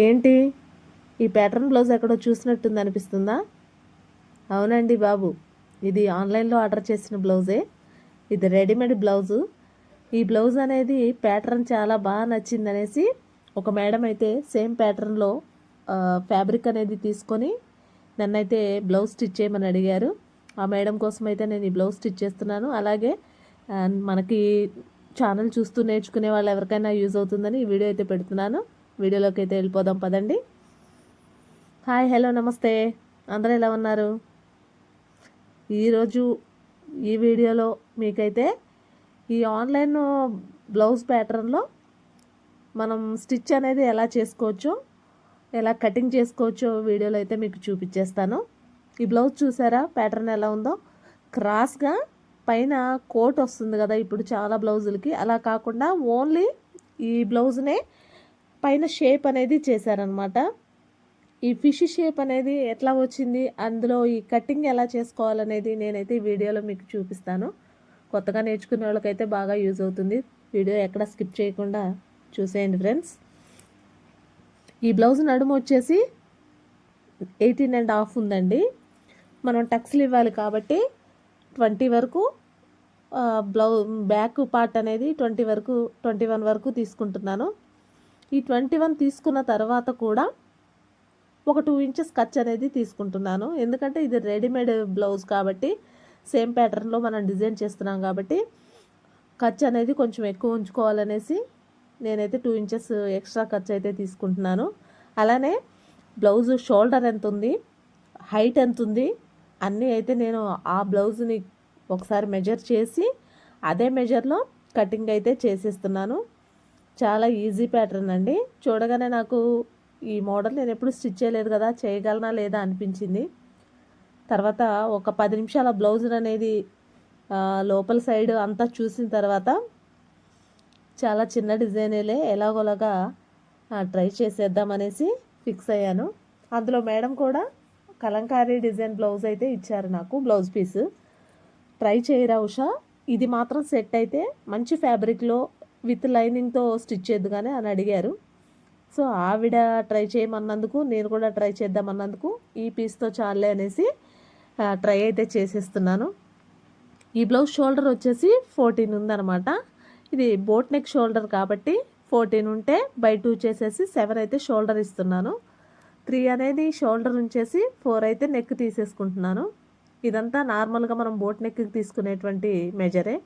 ఏంటి? ఈ pattern blouse ఎక్కడో చూసినట్టుంది అనిపిస్తుందా? అవునండి బాబు. ఇది ఆన్లైన్లో ఆర్డర్ చేసిన బ్లౌజే ఇది రెడీమేడ్ బ్లౌజు ఈ బ్లౌజ్ అనేది ప్యాటర్న్ చాలా బాగా నచ్చిందనేసి ఒక మేడం అయితే సేమ్ ప్యాటర్న్లో ఫ్యాబ్రిక్ అనేది తీసుకొని నన్నైతే బ్లౌజ్ స్టిచ్ చేయమని అడిగారు. ఆ మేడం కోసం అయితే నేను ఈ బ్లౌజ్ స్టిచ్ చేస్తున్నాను. అలాగే మనకి ఛానల్ చూస్తూ నేర్చుకునే వాళ్ళు ఎవరికైనా యూజ్ అవుతుందని ఈ వీడియో అయితే పెడుతున్నాను. వీడియోలోకి అయితే వెళ్ళిపోదాం పదండి. హాయ్ హలో నమస్తే. అందరూ ఎలా ఉన్నారు? ఈరోజు ఈ వీడియోలో మీకైతే ఈ ఆన్లైన్ బ్లౌజ్ ప్యాటర్న్లో మనం స్టిచ్ అనేది ఎలా చేసుకోవచ్చో ఎలా కటింగ్ చేసుకోవచ్చో వీడియోలో అయితే మీకు చూపించేస్తాను. ఈ బ్లౌజ్ చూసారా? ప్యాటర్న్ ఎలా ఉందో. క్రాస్గా పైన కోట్ వస్తుంది కదా ఇప్పుడు చాలా బ్లౌజులకి. అలా కాకుండా ఓన్లీ ఈ బ్లౌజ్నే పైన షేప్ అనేది చేశారనమాట. ఈ ఫిష్ షేప్ అనేది ఎట్లా వచ్చింది అందులో ఈ కటింగ్ ఎలా చేసుకోవాలనేది నేనైతే ఈ వీడియోలో మీకు చూపిస్తాను. కొత్తగా నేర్చుకునే వాళ్ళకైతే బాగా యూజ్ అవుతుంది. వీడియో ఎక్కడ స్కిప్ చేయకుండా చూసేయండి ఫ్రెండ్స్. ఈ బ్లౌజ్ నడుము వచ్చేసి ఎయిటీన్ అండ్ హాఫ్ ఉందండి. మనం టక్స్లు ఇవ్వాలి కాబట్టి ట్వంటీ వరకు బ్లౌ బ్యాక్ పార్ట్ అనేది ట్వంటీ వరకు ట్వంటీ వన్ వరకు తీసుకుంటున్నాను. ఈ ట్వంటీ వన్ తీసుకున్న తర్వాత కూడా ఒక టూ ఇంచెస్ ఖర్చు అనేది తీసుకుంటున్నాను. ఎందుకంటే ఇది రెడీమేడ్ బ్లౌజ్ కాబట్టి సేమ్ ప్యాటర్న్లో మనం డిజైన్ చేస్తున్నాం కాబట్టి ఖర్చు అనేది కొంచెం ఎక్కువ ఉంచుకోవాలనేసి నేనైతే టూ ఇంచెస్ ఎక్స్ట్రా ఖర్చు అయితే తీసుకుంటున్నాను. అలానే బ్లౌజ్ షోల్డర్ ఎంత ఉంది హైట్ ఎంత ఉంది అన్నీ అయితే నేను ఆ బ్లౌజ్ని ఒకసారి మెజర్ చేసి అదే మెజర్లో కటింగ్ అయితే చేసేస్తున్నాను. చాలా ఈజీ ప్యాటర్న్ అండి. చూడగానే నాకు ఈ మోడల్ నేను ఎప్పుడు స్టిచ్ చేయలేదు కదా చేయగలనా లేదా అనిపించింది. తర్వాత ఒక పది నిమిషాల బ్లౌజ్ అనేది లోపల సైడ్ అంతా చూసిన తర్వాత చాలా చిన్న డిజైనేలే ఎలాగోలాగా ట్రై చేసేద్దామనేసి ఫిక్స్ అయ్యాను. అందులో మేడం కూడా కలంకారీ డిజైన్ బ్లౌజ్ అయితే ఇచ్చారు నాకు బ్లౌజ్ పీస్ ట్రై చేయరా ఉషా? ఇది మాత్రం సెట్ అయితే మంచి ఫ్యాబ్రిక్లో విత్ లైనింగ్తో స్టిచ్ చేద్దుగానే అని అడిగారు. సో ఆవిడ ట్రై చేయమన్నందుకు నేను కూడా ట్రై చేద్దామన్నందుకు ఈ పీస్తో చాలే అనేసి ట్రై అయితే చేసేస్తున్నాను. ఈ బ్లౌజ్ షోల్డర్ వచ్చేసి ఫోర్టీన్ ఉందన్నమాట. ఇది బోట్ నెక్ షోల్డర్ కాబట్టి ఫోర్టీన్ ఉంటే బై టూ చేసేసి సెవెన్ అయితే షోల్డర్ ఇస్తున్నాను. త్రీ అనేది షోల్డర్ ఉంచేసి ఫోర్ అయితే నెక్ తీసేసుకుంటున్నాను. ఇదంతా నార్మల్గా మనం బోట్ నెక్కి తీసుకునేటువంటి మెజరే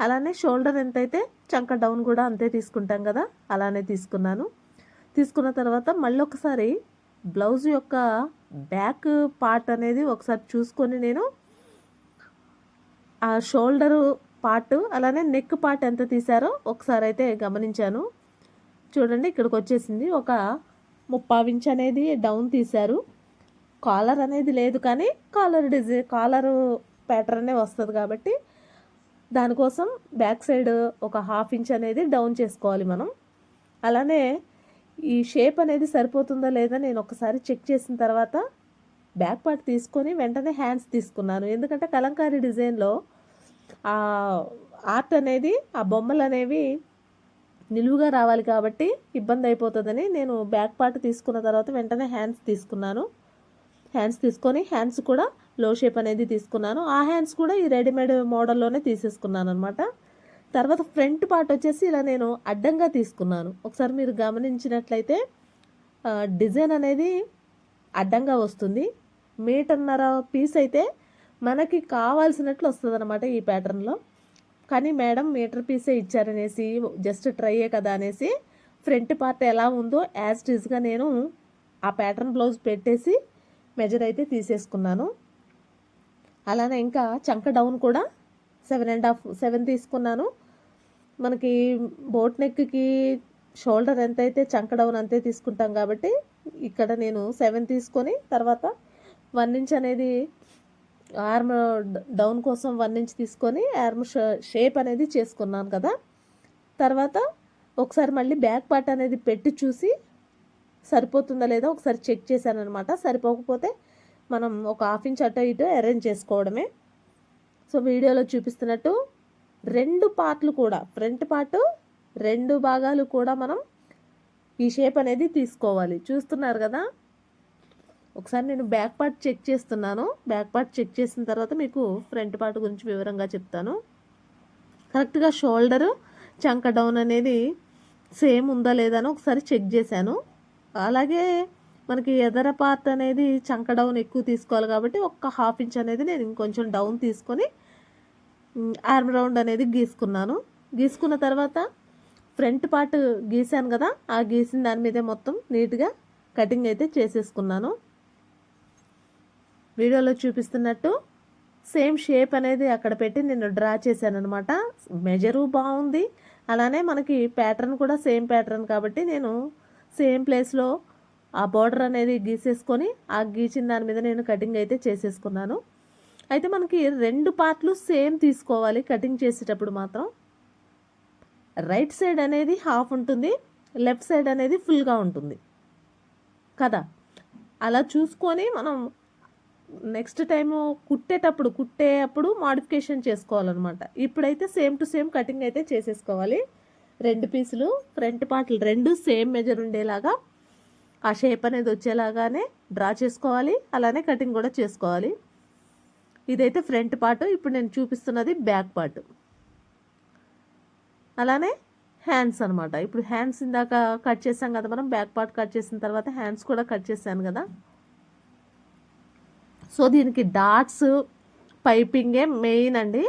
అలానే షోల్డర్ ఎంతైతే చంక డౌన్ కూడా అంతే తీసుకుంటాం కదా అలానే తీసుకున్నాను. తీసుకున్న తర్వాత మళ్ళీ ఒకసారి బ్లౌజ్ యొక్క బ్యాక్ పార్ట్ అనేది ఒకసారి చూసుకొని నేను ఆ షోల్డరు పార్ట్ అలానే నెక్ పార్ట్ ఎంత తీసారో ఒకసారి అయితే గమనించాను. చూడండి ఇక్కడికి వచ్చేసింది. ఒక ముప్పావు ఇంచ్ అనేది డౌన్ తీశారు. కాలర్ అనేది లేదు కానీ కాలర్ డిజైన్ కాలరు ప్యాటర్నే వస్తుంది కాబట్టి దానికోసం బ్యాక్ సైడ్ ఒక హాఫ్ ఇంచ్ అనేది డౌన్ చేసుకోవాలి మనం. అలానే ఈ షేప్ అనేది సరిపోతుందా లేదా నేను ఒకసారి చెక్ చేసిన తర్వాత బ్యాక్ పార్ట్ తీసుకొని వెంటనే హ్యాండ్స్ తీసుకున్నాను. ఎందుకంటే కలంకారీ డిజైన్లో ఆ ఆర్ట్ అనేది ఆ బొమ్మలు అనేవి నిలువుగా రావాలి కాబట్టి ఇబ్బంది అయిపోతుందని నేను బ్యాక్ పార్ట్ తీసుకున్న తర్వాత వెంటనే హ్యాండ్స్ తీసుకున్నాను. హ్యాండ్స్ తీసుకొని హ్యాండ్స్ కూడా లో షేప్ అనేది తీసుకున్నాను. ఆ హ్యాండ్స్ కూడా ఈ రెడీమేడ్ మోడల్లోనే తీసేసుకున్నాను అనమాట తర్వాత ఫ్రంట్ పార్ట్ వచ్చేసి ఇలా నేను అడ్డంగా తీసుకున్నాను. ఒకసారి మీరు గమనించినట్లయితే డిజైన్ అనేది అడ్డంగా వస్తుంది. మీటర్న్నర పీస్ అయితే మనకి కావాల్సినట్లు వస్తుంది అనమాట ఈ ప్యాటర్న్లో కానీ మేడం మీటర్ పీసే ఇచ్చారనేసి జస్ట్ ట్రైయే కదా అనేసి ఫ్రంట్ పార్ట్ ఎలా ఉందో యాజ్ టీజ్గా నేను ఆ ప్యాటర్న్ బ్లౌజ్ పెట్టేసి మెజర్ అయితే తీసేసుకున్నాను. అలానే ఇంకా చంక డౌన్ కూడా సెవెన్ అండ్ హాఫ్ సెవెన్ తీసుకున్నాను. మనకి బోట్ నెక్కి షోల్డర్ ఎంత అయితే చంక డౌన్ అంతే తీసుకుంటాం కాబట్టి ఇక్కడ నేను సెవెన్ తీసుకొని తర్వాత వన్ ఇంచ్ అనేది ఆర్మ్ డౌన్ కోసం వన్ ఇంచ్ తీసుకొని ఆర్మ్ షేప్ అనేది చేసుకున్నాను కదా. తర్వాత ఒకసారి మళ్ళీ బ్యాక్ పార్ట్ అనేది పెట్టి చూసి సరిపోతుందా లేదా ఒకసారి చెక్ చేశాను అనమాట సరిపోకపోతే మనం ఒక హాఫ్ ఇంచ్ అటు ఇటు అరేంజ్ చేసుకోవడమే. సో వీడియోలో చూపిస్తున్నట్టు రెండు పార్ట్లు కూడా ఫ్రంట్ పార్ట్ రెండు భాగాలు కూడా మనం ఈ షేప్ అనేది తీసుకోవాలి. చూస్తున్నారు కదా? ఒకసారి నేను బ్యాక్ పార్ట్ చెక్ చేస్తున్నాను. బ్యాక్ పార్ట్ చెక్ చేసిన తర్వాత మీకు ఫ్రంట్ పార్ట్ గురించి వివరంగా చెప్తాను. కరెక్ట్గా షోల్డర్ చంక డౌన్ అనేది సేమ్ ఉందా లేదా అని ఒకసారి చెక్ చేశాను. అలాగే మనకి ఎదర పార్ట్ అనేది చంక డౌన్ ఎక్కువ తీసుకోవాలి కాబట్టి ఒక్క హాఫ్ ఇంచ్ అనేది నేను ఇంకొంచెం డౌన్ తీసుకొని ఆర్మ్ రౌండ్ అనేది గీసుకున్నాను. గీసుకున్న తర్వాత ఫ్రంట్ పార్ట్ గీసాను కదా ఆ గీసిన దాని మీదే మొత్తం నీట్గా కటింగ్ అయితే చేసేసుకున్నాను. వీడియోలో చూపిస్తున్నట్టు సేమ్ షేప్ అనేది అక్కడ పెట్టి నేను డ్రా చేశాను అనమాట మెజరు బాగుంది. అలానే మనకి ప్యాటర్న్ కూడా సేమ్ ప్యాటర్న్ కాబట్టి నేను సేమ్ ప్లేస్లో ఆ బార్డర్ అనేది గీసేసుకొని ఆ గీచిన దాని మీద నేను కటింగ్ అయితే చేసేసుకున్నాను. అయితే మనకి రెండు పార్ట్లు సేమ్ తీసుకోవాలి కటింగ్ చేసేటప్పుడు మాత్రం. రైట్ సైడ్ అనేది హాఫ్ ఉంటుంది లెఫ్ట్ సైడ్ అనేది ఫుల్గా ఉంటుంది. కదా? అలా చూసుకొని మనం నెక్స్ట్ టైము కుట్టేటప్పుడు కుట్టేటప్పుడు మాడిఫికేషన్ చేసుకోవాలన్నమాట. ఇప్పుడైతే సేమ్ టు సేమ్ కటింగ్ అయితే చేసేసుకోవాలి. రెండు పీసులు ఫ్రంట్ పార్ట్లు రెండు సేమ్ మెజర్ ఉండేలాగా ఆ షేప్ అనేది వచ్చేలాగానే డ్రా చేసుకోవాలి. అలానే కటింగ్ కూడా చేసుకోవాలి. ఇదైతే ఫ్రంట్ పార్ట్. ఇప్పుడు నేను చూపిస్తున్నది బ్యాక్ పార్ట్. అలానే హ్యాండ్స్ అనమాట ఇప్పుడు హ్యాండ్స్ ఇందాక కట్ చేసాం కదా మనం. బ్యాక్ పార్ట్ కట్ చేసిన తర్వాత హ్యాండ్స్ కూడా కట్ చేశాను కదా. సో దీనికి డాట్స్ పైపింగే మెయిన్ అండి.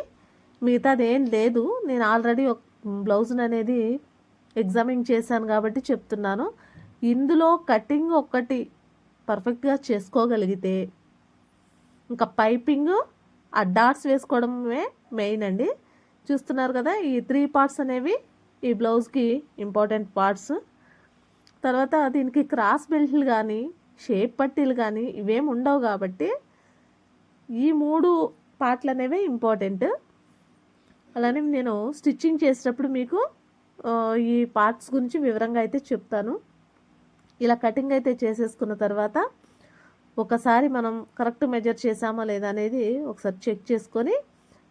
మిగతాది ఏం లేదు. నేను ఆల్రెడీ ఒక బ్లౌజ్ అనేది ఎగ్జామిన్ చేశాను కాబట్టి చెప్తున్నాను. ఇందులో కటింగ్ ఒక్కటి పర్ఫెక్ట్గా చేసుకోగలిగితే ఇంకా పైపింగ్ ఆ డాట్స్ వేసుకోవడమే మెయిన్ అండి. చూస్తున్నారు కదా ఈ త్రీ పార్ట్స్ అనేవి ఈ బ్లౌజ్కి ఇంపార్టెంట్ పార్ట్స్. తర్వాత దీనికి క్రాస్ బెల్ట్లు కానీ షేప్ పట్టీలు కానీ ఇవేం ఉండవు కాబట్టి ఈ మూడు పార్ట్లు అనేవి ఇంపార్టెంట్. అలానే నేను స్టిచ్చింగ్ చేసేటప్పుడు మీకు ఈ పార్ట్స్ గురించి వివరంగా అయితే చెప్తాను. ఇలా కటింగ్ అయితే చేసేసుకున్న తర్వాత ఒకసారి మనం కరెక్ట్ మెజర్ చేసామా లేదా అనేది ఒకసారి చెక్ చేసుకొని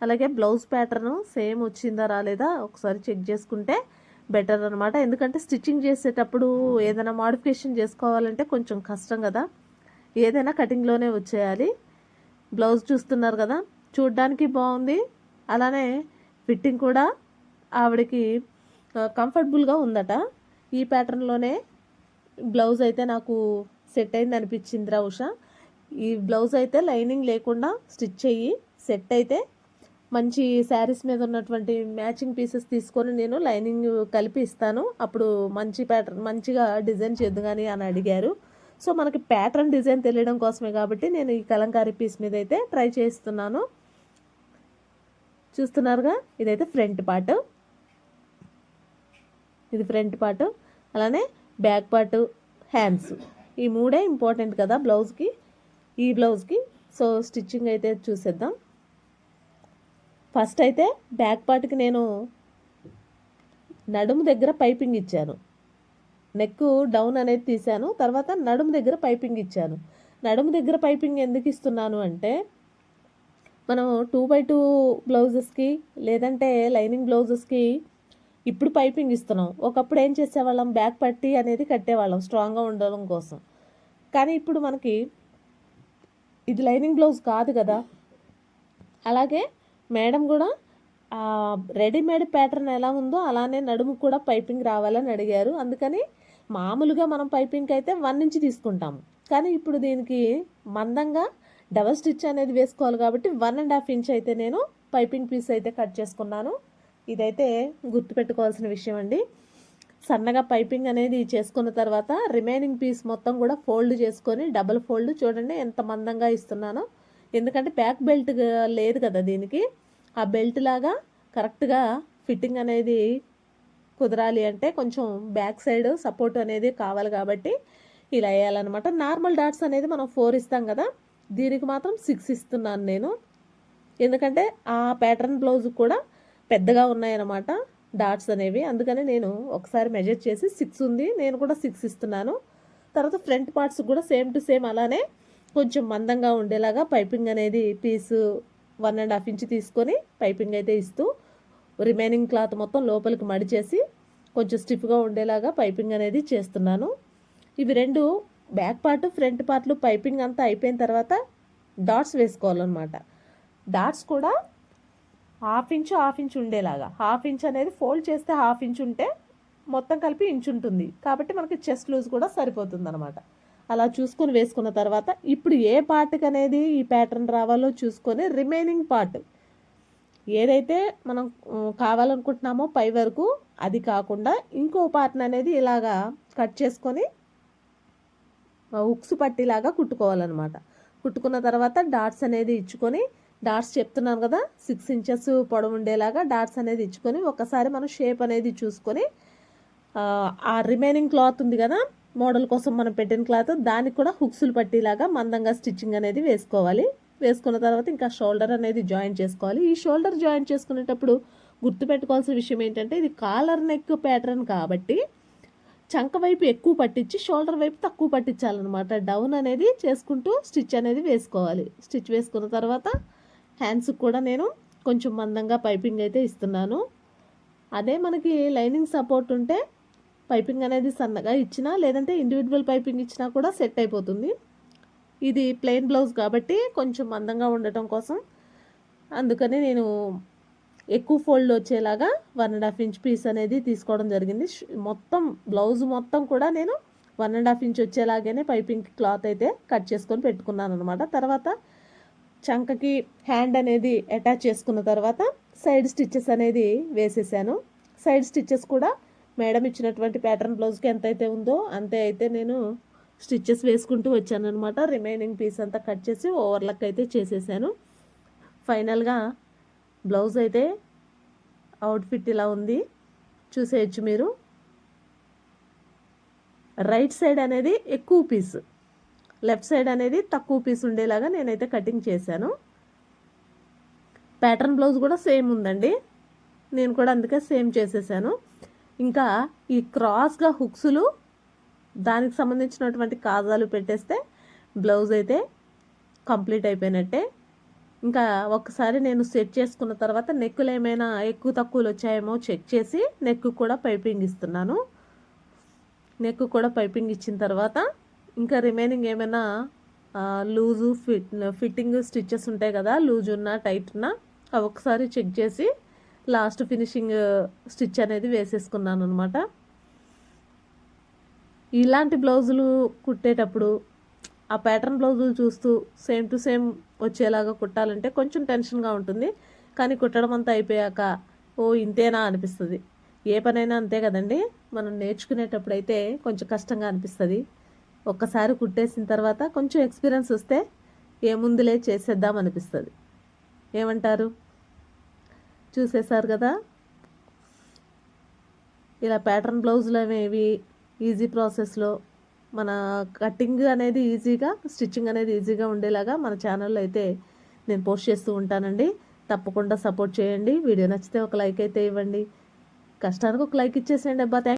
అలాగే బ్లౌజ్ ప్యాటర్న్ సేమ్ వచ్చిందా రాలేదా ఒకసారి చెక్ చేసుకుంటే బెటర్ అనమాట ఎందుకంటే స్టిచ్చింగ్ చేసేటప్పుడు ఏదైనా మాడిఫికేషన్ చేసుకోవాలంటే కొంచెం కష్టం కదా. ఏదైనా కటింగ్లోనే వచ్చేయాలి. బ్లౌజ్ చూస్తున్నారు కదా చూడ్డానికి బాగుంది. అలానే ఫిట్టింగ్ కూడా ఆవిడకి కంఫర్టబుల్గా ఉందట. ఈ ప్యాటర్న్లోనే బ్లౌజ్ అయితే నాకు సెట్ అయింది అనిపించిందిరా ఉష. ఈ బ్లౌజ్ అయితే లైనింగ్ లేకుండా స్టిచ్ అయ్యి సెట్ అయితే మంచి శారీస్ మీద ఉన్నటువంటి మ్యాచింగ్ పీసెస్ తీసుకొని నేను లైనింగ్ కలిపి ఇస్తాను. అప్పుడు మంచి ప్యాటర్న్ మంచిగా డిజైన్ చేద్దు కానీ అని అడిగారు. సో మనకి ప్యాటర్న్ డిజైన్ తెలియడం కోసమే కాబట్టి నేను ఈ కలంకారీ పీస్ మీద అయితే ట్రై చేస్తున్నాను. చూస్తున్నారుగా? ఇదైతే ఫ్రంట్ పార్ట్ ఇది ఫ్రంట్ పార్ట్ అలానే బ్యాక్ పార్ట్ హ్యాండ్స్. ఈ మూడే ఇంపార్టెంట్ కదా బ్లౌజ్కి? ఈ బ్లౌజ్కి. సో స్టిచ్చింగ్ అయితే చూసేద్దాం. ఫస్ట్ అయితే బ్యాక్ పార్ట్కి నేను నడుము దగ్గర పైపింగ్ ఇచ్చాను. నెక్ డౌన్ అనేది తీశాను. తర్వాత నడుము దగ్గర పైపింగ్ ఇచ్చాను. నడుము దగ్గర పైపింగ్ ఎందుకు ఇస్తున్నాను అంటే మనం టూ బై టూ బ్లౌజెస్కి లేదంటే లైనింగ్ బ్లౌజెస్కి ఇప్పుడు పైపింగ్ ఇస్తున్నాం. ఒకప్పుడు ఏం చేసేవాళ్ళం? బ్యాక్ పట్టి అనేది కట్టేవాళ్ళం స్ట్రాంగ్గా ఉండడం కోసం. కానీ ఇప్పుడు మనకి ఇది లైనింగ్ బ్లౌజ్ కాదు కదా. అలాగే మేడం కూడా రెడీమేడ్ ప్యాటర్న్ ఎలా ఉందో అలానే నడుము కూడా పైపింగ్ రావాలని అడిగారు. అందుకని మామూలుగా మనం పైపింగ్ అయితే వన్ నుంచి తీసుకుంటాము. కానీ ఇప్పుడు దీనికి మందంగా డబల్ స్టిచ్ అనేది వేసుకోవాలి కాబట్టి వన్ అండ్ హాఫ్ ఇంచ్ అయితే నేను పైపింగ్ పీస్ అయితే కట్ చేసుకున్నాను. ఇదైతే గుర్తుపెట్టుకోవాల్సిన విషయం అండి సన్నగా పైపింగ్ అనేది చేసుకున్న తర్వాత రిమైనింగ్ పీస్ మొత్తం కూడా ఫోల్డ్ చేసుకొని డబల్ ఫోల్డ్ చూడండి ఎంత మందంగా ఇస్తున్నానో. ఎందుకంటే ప్యాక్ బెల్ట్ లేదు కదా దీనికి. ఆ బెల్ట్ లాగా కరెక్ట్గా ఫిట్టింగ్ అనేది కుదరాలి అంటే కొంచెం బ్యాక్ సైడ్ సపోర్ట్ అనేది కావాలి కాబట్టి ఇలా వేయాలన్నమాట. నార్మల్ డాట్స్ అనేది మనం ఫోర్ ఇస్తాం కదా దీనికి మాత్రం సిక్స్ ఇస్తున్నాను నేను. ఎందుకంటే ఆ ప్యాటర్న్ బ్లౌజ్ కూడా పెద్దగా ఉన్నాయన్నమాట డాట్స్ అనేవి. అందుకని నేను ఒకసారి మెజర్ చేసి సిక్స్ ఉంది. నేను కూడా సిక్స్ ఇస్తున్నాను. తర్వాత ఫ్రంట్ పార్ట్స్ కూడా సేమ్ టు సేమ్ అలానే కొంచెం మందంగా ఉండేలాగా పైపింగ్ అనేది piece one and half inch తీసుకొని పైపింగ్ అయితే ఇస్తూ రిమైనింగ్ క్లాత్ మొత్తం లోపలికి మడిచేసి కొంచెం స్టిఫ్గా ఉండేలాగా పైపింగ్ అనేది చేస్తున్నాను. ఇవి రెండు బ్యాక్ పార్ట్ ఫ్రంట్ పార్ట్లు పైపింగ్ అంతా అయిపోయిన తర్వాత డాట్స్ వేసుకోవాలన్నమాట. డాట్స్ కూడా హాఫ్ ఇంచ్ హాఫ్ ఇంచ్ ఉండేలాగా. హాఫ్ ఇంచ్ అనేది ఫోల్డ్ చేస్తే హాఫ్ ఇంచ్ ఉంటే మొత్తం కలిపి ఇంచ్ ఉంటుంది. కాబట్టి మనకి చెస్ట్ లూజ్ కూడా సరిపోతుంది అనమాట అలా చూసుకొని వేసుకున్న తర్వాత ఇప్పుడు ఏ పార్ట్కి అనేది ఈ ప్యాటర్న్ రావాలో చూసుకొని రిమైనింగ్ పార్ట్ ఏదైతే మనం కావాలనుకుంటున్నామో పై వరకు అది కాకుండా ఇంకో పార్ట్ని అనేది ఇలాగా కట్ చేసుకొని ఉక్స్ పట్టిలాగా కుట్టుకోవాలన్నమాట. కుట్టుకున్న తర్వాత డాట్స్ అనేది ఇచ్చుకొని డాట్స్ చెప్తున్నాను కదా సిక్స్ ఇంచెస్ పొడవు ఉండేలాగా డాట్స్ అనేది ఇచ్చుకొని ఒకసారి మనం షేప్ అనేది చూసుకొని ఆ, రిమైనింగ్ క్లాత్ ఉంది కదా మోడల్ కోసం మనం పెట్టిన క్లాత్ దానికి కూడా హుక్స్లు పట్టేలాగా మందంగా స్టిచ్చింగ్ అనేది వేసుకోవాలి. వేసుకున్న తర్వాత ఇంకా షోల్డర్ అనేది జాయిన్ చేసుకోవాలి. ఈ షోల్డర్ జాయిన్ చేసుకునేటప్పుడు గుర్తుపెట్టుకోవాల్సిన విషయం ఏంటంటే ఇది కాలర్ నెక్ ప్యాటర్న్ కాబట్టి చంక వైపు ఎక్కువ పట్టించి షోల్డర్ వైపు తక్కువ పట్టించాలన్నమాట. డౌన్ అనేది చేసుకుంటూ స్టిచ్ అనేది వేసుకోవాలి. స్టిచ్ వేసుకున్న తర్వాత హ్యాండ్స్కి కూడా నేను కొంచెం మందంగా పైపింగ్ అయితే ఇస్తున్నాను. అదే మనకి లైనింగ్ సపోర్ట్ ఉంటే పైపింగ్ అనేది సన్నగా ఇచ్చినా లేదంటే ఇండివిజువల్ పైపింగ్ ఇచ్చినా కూడా సెట్ అయిపోతుంది. ఇది ప్లెయిన్ బ్లౌజ్ కాబట్టి కొంచెం మందంగా ఉండటం కోసం. అందుకని నేను ఎక్కువ ఫోల్డ్ వచ్చేలాగా one and half inch piece అనేది తీసుకోవడం జరిగింది. మొత్తం బ్లౌజ్ మొత్తం కూడా నేను వన్ అండ్ హాఫ్ ఇంచ్ వచ్చేలాగానే పైపింగ్ క్లాత్ అయితే కట్ చేసుకొని పెట్టుకున్నాను అనమాట తర్వాత చంకకి హ్యాండ్ అనేది అటాచ్ చేసుకున్న తర్వాత సైడ్ స్టిచ్చెస్ అనేది వేసేసాను. సైడ్ స్టిచ్చెస్ కూడా మేడం ఇచ్చినటువంటి ప్యాటర్న్ బ్లౌజ్కి ఎంత అయితే ఉందో అంతే అయితే నేను స్టిచ్చెస్ వేసుకుంటూ వచ్చాను అనమాట రిమైనింగ్ పీస్ అంతా కట్ చేసి ఓవర్లక్ అయితే చేసేసాను. ఫైనల్గా బ్లౌజ్ అయితే అవుట్ఫిట్ ఇలా ఉంది. చూసేయచ్చు మీరు. రైట్ సైడ్ అనేది ఎక్కువ పీస్ లెఫ్ట్ సైడ్ అనేది తక్కువ పీస్ ఉండేలాగా నేనైతే కటింగ్ చేశాను. ప్యాటర్న్ బ్లౌజ్ కూడా సేమ్ ఉందండి. నేను కూడా అందుకే సేమ్ చేసేసాను. ఇంకా ఈ క్రాస్గా హుక్స్లు దానికి సంబంధించినటువంటి కాజాలు పెట్టేస్తే బ్లౌజ్ అయితే కంప్లీట్ అయిపోయినట్టే. ఇంకా ఒక్కసారి నేను సెట్ చేసుకున్న తర్వాత నెక్కులు ఏమైనా ఎక్కువ తక్కువలు వచ్చాయేమో చెక్ చేసి నెక్ కూడా పైపింగ్ ఇస్తున్నాను. నెక్ కూడా పైపింగ్ ఇచ్చిన తర్వాత ఇంకా రిమైనింగ్ ఏమైనా లూజు ఫిట్ ఫిట్టింగ్ స్టిచ్చెస్ ఉంటాయి కదా లూజ్ ఉన్నా టైట్ ఉన్నా అవి ఒకసారి చెక్ చేసి లాస్ట్ ఫినిషింగ్ స్టిచ్ అనేది వేసేసుకున్నాను అనమాట ఇలాంటి బ్లౌజులు కుట్టేటప్పుడు ఆ ప్యాటర్న్ బ్లౌజులు చూస్తూ సేమ్ టు సేమ్ వచ్చేలాగా కుట్టాలంటే కొంచెం టెన్షన్గా ఉంటుంది. కానీ కుట్టడం అంతా అయిపోయాక ఓ ఇంతేనా అనిపిస్తుంది. ఏ పనైనా అంతే కదండి. మనం నేర్చుకునేటప్పుడు అయితే కొంచెం కష్టంగా అనిపిస్తుంది. ఒక్కసారి కుట్టేసిన తర్వాత కొంచెం ఎక్స్పీరియన్స్ వస్తే ఏముందులే చేసేద్దాం అనిపిస్తుంది. ఏమంటారు? చూసేశారు కదా? ఇలా ప్యాటర్న్ బ్లౌజులు అనేవి ఈజీ ప్రాసెస్లో మన కటింగ్ అనేది ఈజీగా స్టిచ్చింగ్ అనేది ఈజీగా ఉండేలాగా మన ఛానల్లో అయితే నేను పోస్ట్ చేస్తూ ఉంటానండి. తప్పకుండా సపోర్ట్ చేయండి. వీడియో నచ్చితే ఒక లైక్ అయితే ఇవ్వండి. కష్టానికి ఒక లైక్ ఇచ్చేసేయండి అబ్బా.